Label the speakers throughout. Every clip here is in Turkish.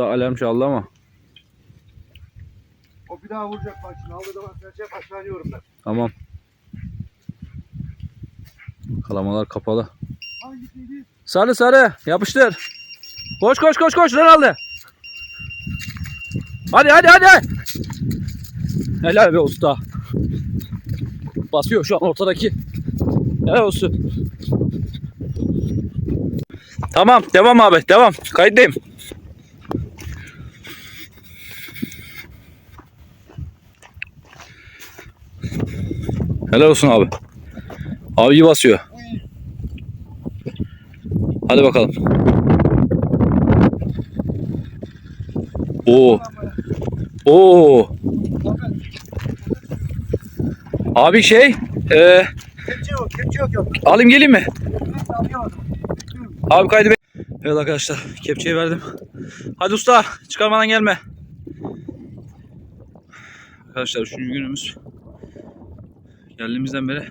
Speaker 1: usta alarm çaldı ama.
Speaker 2: O bir daha vuracak bak şimdi. Aldığı zaman serçe başlanıyorum ben.
Speaker 1: Tamam. Kalamalar kapalı.
Speaker 2: Hangisiydi?
Speaker 1: Sarı sarı yapıştır. Koş koş koş koş Ronaldo. Hadi hadi hadi. Helal be usta. Basıyor şu an ortadaki. Helal olsun. Tamam devam abi devam. Kayıttayım. Helal olsun abi. Abi iyi basıyor. Hadi bakalım. Oo. Oo. Abi şey, e,
Speaker 2: Kepçe yok, kepçe yok yok.
Speaker 1: alayım geleyim mi? Abi kaydı be. Evet arkadaşlar, kepçeyi verdim. Hadi usta, çıkarmadan gelme. Arkadaşlar üçüncü günümüz. Geldiğimizden beri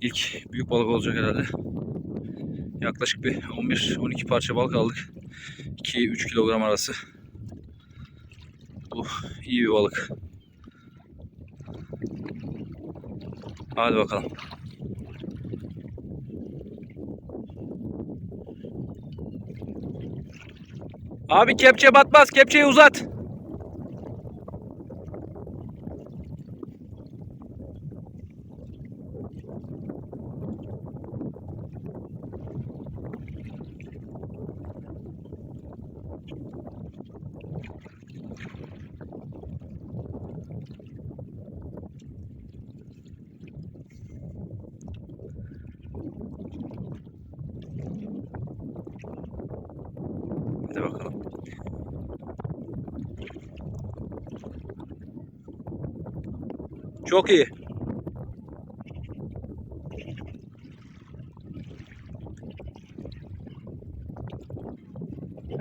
Speaker 1: ilk büyük balık olacak herhalde. Yaklaşık bir 11-12 parça balık aldık. 2-3 kilogram arası. Bu iyi bir balık. Hadi bakalım. Abi kepçe batmaz. Kepçeyi uzat. Hadi bakalım. Çok iyi.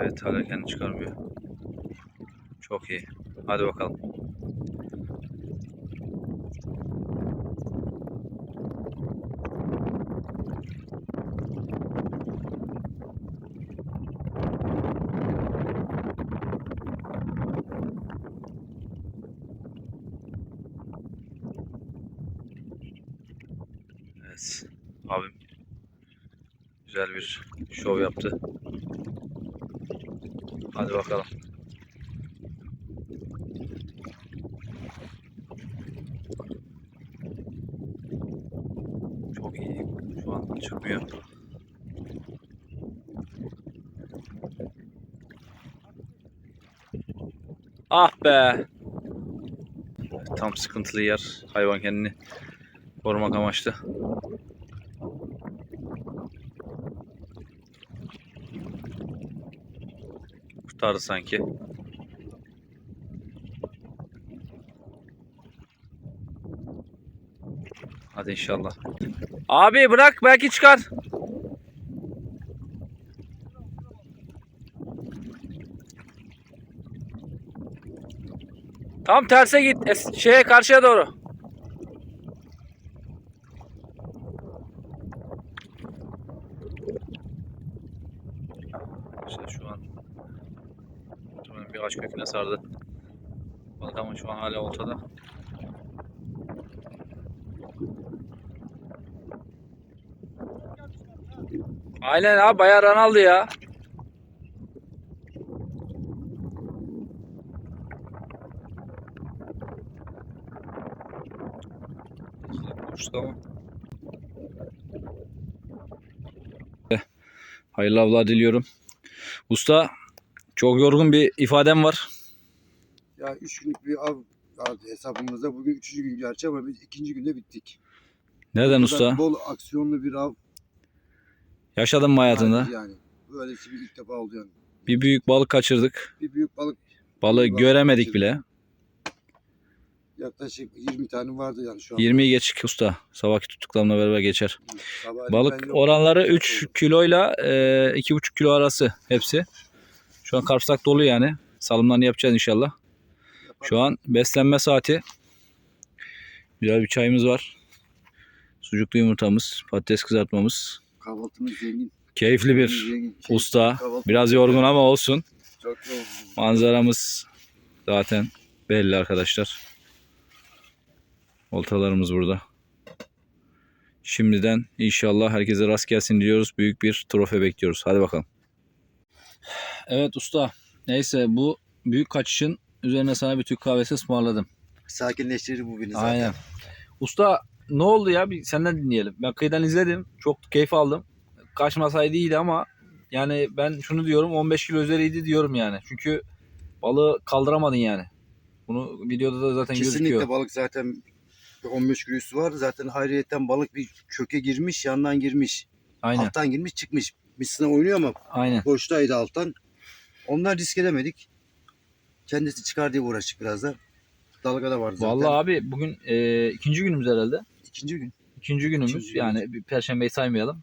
Speaker 1: Evet hala kendi çıkarmıyor. Çok iyi. Hadi bakalım. Evet. Abim güzel bir şov yaptı. Hadi bakalım. Çok iyi. Şu an çıkmıyor. Ah be. Tam sıkıntılı yer. Hayvan kendini korumak amaçlı. Kurtardı sanki. Hadi inşallah. Abi bırak belki çıkar. Tam terse git. Şeye karşıya doğru. İşte şu an muhtemelen bir ağaç köküne sardı. Balık şu an hala ortada. Aynen abi bayağı Ronaldo ya. Uçtu ama. Hayırlı avlar diliyorum. Usta çok yorgun bir ifadem var.
Speaker 2: Ya üç günlük bir av vardı hesabımızda. Bugün üçüncü gün gerçi ama biz ikinci günde bittik.
Speaker 1: Nereden
Speaker 2: Bu
Speaker 1: usta?
Speaker 2: Bol aksiyonlu bir av.
Speaker 1: Yaşadın mı hayatında?
Speaker 2: Yani. Böylesi bir ilk defa oldu yani.
Speaker 1: Bir büyük balık kaçırdık.
Speaker 2: Bir büyük balık
Speaker 1: Balığı
Speaker 2: Balık
Speaker 1: göremedik
Speaker 2: kaçırdık.
Speaker 1: bile.
Speaker 2: yaklaşık 20 tane vardı yani şu an.
Speaker 1: 20'yi geçik usta. Sabahki tuttuklarımla beraber geçer.
Speaker 2: Sabahleyin
Speaker 1: Balık oranları
Speaker 2: Çok
Speaker 1: 3
Speaker 2: oldu.
Speaker 1: kiloyla e, 2,5 kilo arası hepsi. Şu an karşıdak dolu yani. Salımlarını yapacağız inşallah. Şu an beslenme saati. Güzel bir çayımız var. Sucuklu yumurtamız, patates kızartmamız.
Speaker 2: Kahvaltımız zengin.
Speaker 1: Keyifli bir
Speaker 2: Zengin,
Speaker 1: usta.
Speaker 2: kahvaltı.
Speaker 1: Biraz yorgun ama olsun.
Speaker 2: Çok yoğun.
Speaker 1: Manzaramız zaten belli arkadaşlar. Oltalarımız burada. Şimdiden inşallah herkese rast gelsin diyoruz. Büyük bir trofe bekliyoruz. Hadi bakalım. Evet usta. Neyse bu büyük kaçışın üzerine sana bir Türk kahvesi ısmarladım.
Speaker 2: Sakinleştirir bu beni zaten.
Speaker 1: Aynen. Usta ne oldu ya? Bir senden dinleyelim. Ben kıyıdan izledim. Çok keyif aldım. Kaçmasaydı iyiydi ama yani ben şunu diyorum 15 kilo üzeriydi diyorum yani. Çünkü balığı kaldıramadın yani. Bunu videoda da zaten
Speaker 2: Kesinlikle
Speaker 1: gözüküyor.
Speaker 2: balık zaten 15 kilo üstü var. Zaten hayriyetten balık bir köke girmiş, yandan girmiş.
Speaker 1: Aynen.
Speaker 2: Alttan girmiş, çıkmış. Misline oynuyor ama
Speaker 1: Aynen.
Speaker 2: boştaydı alttan. Onlar risk edemedik. Kendisi çıkar diye uğraştık biraz da. Dalga da var zaten.
Speaker 1: Vallahi abi bugün e, ikinci günümüz herhalde.
Speaker 2: ikinci gün.
Speaker 1: İkinci günümüz
Speaker 2: İkinci
Speaker 1: yani bir perşembeyi saymayalım.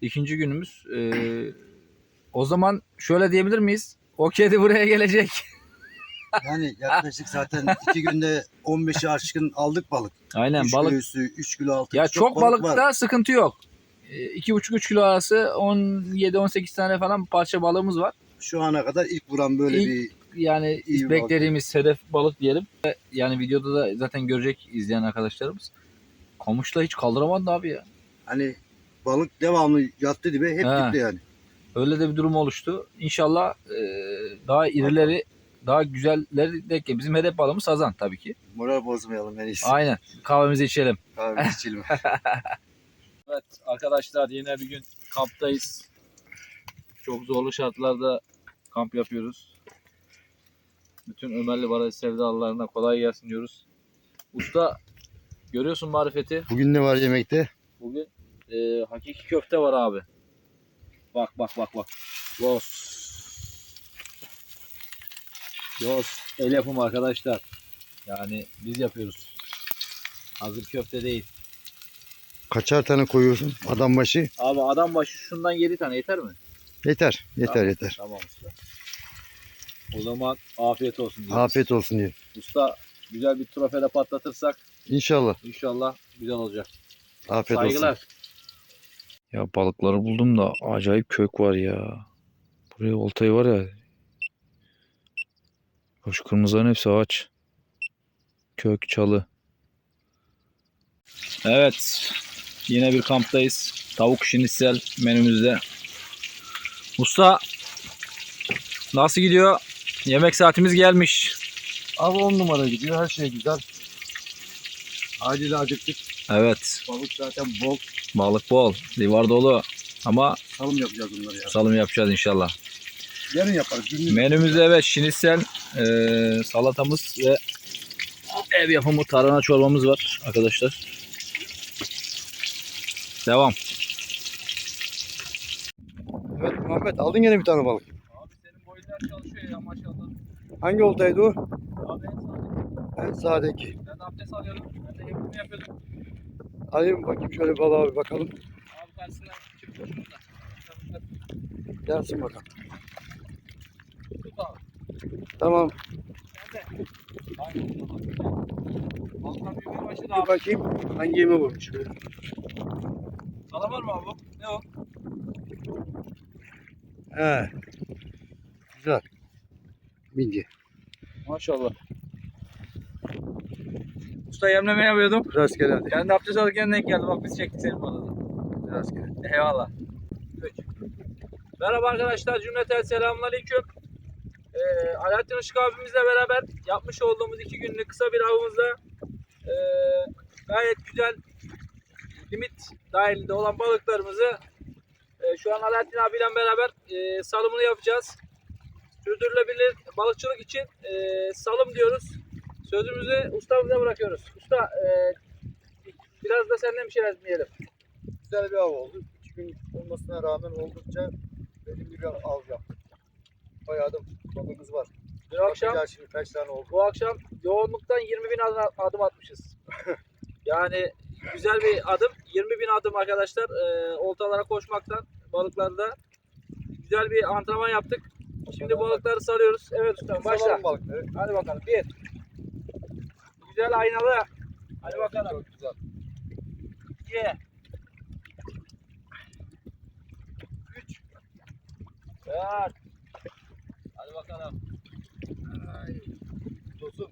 Speaker 1: İkinci günümüz. e, o zaman şöyle diyebilir miyiz? O kedi buraya gelecek.
Speaker 2: Yani yaklaşık zaten iki günde 15'i aşkın aldık balık.
Speaker 1: Aynen
Speaker 2: 3
Speaker 1: balık
Speaker 2: kilo üstü, 3 kilo altı.
Speaker 1: Ya çok,
Speaker 2: balık
Speaker 1: balıkta
Speaker 2: var.
Speaker 1: sıkıntı yok. 2,5-3 kilo arası 17-18 tane falan parça balığımız var.
Speaker 2: Şu ana kadar ilk vuran böyle
Speaker 1: İlk-
Speaker 2: bir
Speaker 1: Yani
Speaker 2: İyi
Speaker 1: beklediğimiz hedef balık diyelim. Yani videoda da zaten görecek izleyen arkadaşlarımız. Komuşla hiç kaldıramadı abi ya.
Speaker 2: hani balık devamlı yattı dibe hep
Speaker 1: He.
Speaker 2: gitti yani.
Speaker 1: Öyle de bir durum oluştu. İnşallah e, daha irileri, daha güzelleri de bizim hedef balığımız sazan tabii ki.
Speaker 2: Moral bozmayalım en iyisi.
Speaker 1: Aynen. Kahvemizi içelim.
Speaker 2: Kahve içelim.
Speaker 1: Evet arkadaşlar yine bir gün kamptayız. Çok zorlu şartlarda kamp yapıyoruz. Bütün Ömerli Baraj sevdalılarına kolay gelsin diyoruz. Usta görüyorsun marifeti.
Speaker 2: Bugün ne var yemekte?
Speaker 1: Bugün e, hakiki köfte var abi. Bak bak bak bak. Yos. Yos. El yapımı arkadaşlar. Yani biz yapıyoruz. Hazır köfte değil.
Speaker 2: Kaçar tane koyuyorsun adam başı?
Speaker 1: Abi adam başı şundan 7 tane yeter mi?
Speaker 2: Yeter. Yeter
Speaker 1: Tamam.
Speaker 2: yeter.
Speaker 1: Tamam usta. O zaman afiyet olsun diyoruz.
Speaker 2: Afiyet olsun diye.
Speaker 1: Usta güzel bir trofede patlatırsak
Speaker 2: İnşallah.
Speaker 1: inşallah güzel olacak.
Speaker 2: Afiyet olsun.
Speaker 1: Saygılar. Ya balıkları buldum da acayip kök var ya. Buraya oltayı var ya. Şu kırmızıların hepsi ağaç. Kök, çalı. Evet. Yine bir kamptayız. Tavuk şinisel menümüzde. Usta nasıl gidiyor? Yemek saatimiz gelmiş.
Speaker 2: Abi on numara gidiyor. Her şey güzel. Acil acıktık.
Speaker 1: Evet.
Speaker 2: Balık zaten bol.
Speaker 1: Balık bol. Livar dolu. Ama
Speaker 2: Salım yapacağız bunları ya.
Speaker 1: salım yapacağız inşallah.
Speaker 2: Yarın yaparız. Günlük.
Speaker 1: Menümüzde evet şinisel, eee, salatamız ve ev yapımı tarhana çorbamız var arkadaşlar. Devam.
Speaker 2: Evet Muhammed aldın gene bir tane balık.
Speaker 1: Çalışıyor ya maşallah.
Speaker 2: Hangi oltaydı o?
Speaker 1: Abi en
Speaker 2: En sağdaki.
Speaker 1: Ben de abdest alıyorum. Ben de yapımı yapıyordum.
Speaker 2: Alayım bakayım şöyle balığa bir bakalım.
Speaker 1: Abi karşısına çıkıp şurada.
Speaker 2: Gelsin bakalım.
Speaker 1: Tut abi.
Speaker 2: Tamam.
Speaker 1: Sen de. Aynen. Büyümeye başladı
Speaker 2: Bir bakayım hangi yeme vurmuş.
Speaker 1: Salamar mı abi? Ne o?
Speaker 2: He. Güzel. Midye.
Speaker 1: Maşallah. Usta yemleme yapıyordum.
Speaker 2: Rastgele hadi.
Speaker 1: Ben de abdest alırken denk geldi. Bak biz çektik senin balını.
Speaker 2: Rastgele.
Speaker 1: Eyvallah. Üç. Merhaba arkadaşlar. Cümleten selamünaleyküm. Ee, Alaaddin Işık abimizle beraber yapmış olduğumuz iki günlük kısa bir avımızda ee, gayet güzel limit dahilinde olan balıklarımızı ee, şu an Alaaddin abiyle beraber ee, salımını yapacağız. Sürdürülebilir balıkçılık için ee, salım diyoruz. Sözümüzü ustamıza bırakıyoruz. Usta ee, biraz da senden bir şeyler dinleyelim.
Speaker 2: Güzel bir av oldu. İki gün olmasına rağmen oldukça benim bir av yaptık. Bayağı da balığımız var.
Speaker 1: Dün akşam
Speaker 2: Bakacağız şimdi kaç tane oldu.
Speaker 1: bu akşam yoğunluktan 20 bin adım, adım atmışız. yani güzel bir adım. 20 bin adım arkadaşlar. E, oltalara koşmaktan balıklarda güzel bir antrenman yaptık. Şimdi balıkları sarıyoruz. Evet ustam başla.
Speaker 2: Salalım balıkları.
Speaker 1: Hadi bakalım. Bir. Güzel aynalı. Hadi bakalım.
Speaker 2: Çok güzel.
Speaker 1: İki. Üç. Dört. Hadi bakalım.
Speaker 2: Ay. Dostum.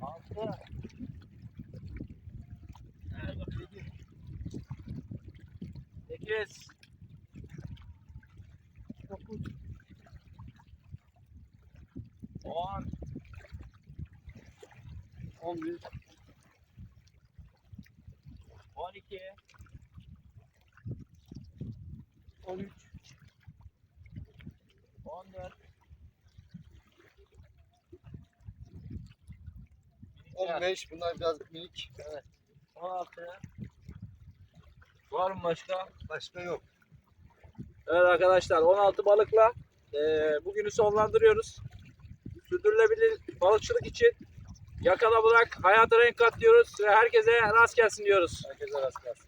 Speaker 1: Altı. Sekiz.
Speaker 2: Dokuz.
Speaker 1: On.
Speaker 2: On bir.
Speaker 1: On iki.
Speaker 2: On üç.
Speaker 1: On dört.
Speaker 2: On beş. Bunlar biraz minik. Evet.
Speaker 1: On altı. Var mı başka?
Speaker 2: Başka yok.
Speaker 1: Evet arkadaşlar 16 balıkla e, bugünü sonlandırıyoruz. Sürdürülebilir balıkçılık için yakala bırak hayata renk kat diyoruz ve herkese rast gelsin diyoruz.
Speaker 2: Herkese rast gelsin.